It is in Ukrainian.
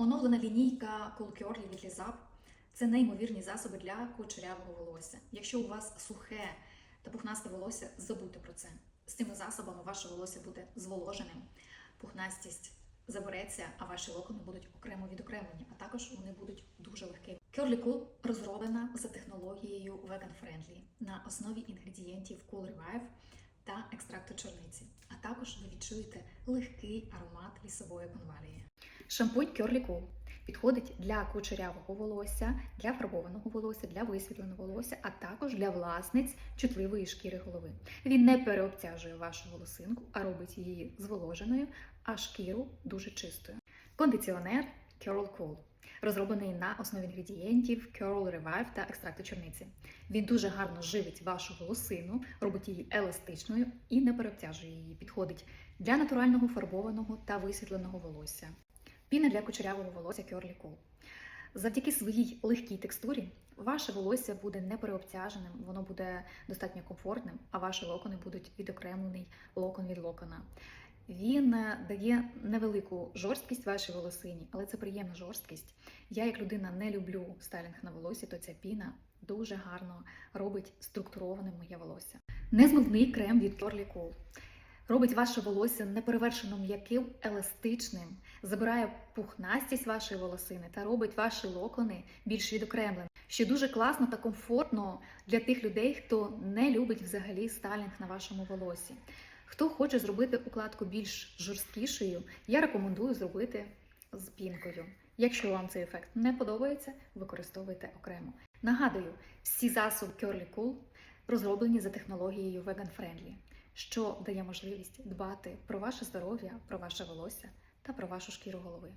Оновлена лінійка від Lizap – це неймовірні засоби для кучерявого волосся. Якщо у вас сухе та пухнасте волосся, забудьте про це. З цими засобами ваше волосся буде зволоженим, пухнастість забереться, а ваші локони будуть окремо відокремлені, а також вони будуть дуже легкі. Curly Cool розроблена за технологією Vegan Friendly на основі інгредієнтів Cool Revive та екстракту чорниці. А також ви відчуєте легкий аромат лісової конвалії. Шампунь Curly Cool підходить для кучерявого волосся, для фарбованого волосся, для висвітленого волосся, а також для власниць чутливої шкіри голови. Він не переобтяжує вашу волосинку, а робить її зволоженою, а шкіру дуже чистою. Кондиціонер Curl Cool розроблений на основі інгредієнтів Curl Revive та екстракту чорниці. Він дуже гарно живить вашу волосину, робить її еластичною і не переобтяжує її. Підходить для натурального фарбованого та висвітленого волосся. Піна для кучерявого волосся Curly Cool. Завдяки своїй легкій текстурі ваше волосся буде не переобтяженим, воно буде достатньо комфортним, а ваші локони будуть відокремлений локон від локона. Він е, дає невелику жорсткість вашій волосині, але це приємна жорсткість. Я, як людина, не люблю стайлінг на волосі, то ця піна дуже гарно робить структурованим моє волосся. Незмивний крем від Curly Cool робить ваше волосся неперевершено м'яким, еластичним, забирає пухнастість вашої волосини та робить ваші локони більш відокремленими. Що дуже класно та комфортно для тих людей, хто не любить взагалі стайлінг на вашому волосі. Хто хоче зробити укладку більш жорсткішою, я рекомендую зробити з пінкою. Якщо вам цей ефект не подобається, використовуйте окремо. Нагадую, всі засоби Curly Cool розроблені за технологією Vegan Friendly, що дає можливість дбати про ваше здоров'я, про ваше волосся та про вашу шкіру голови.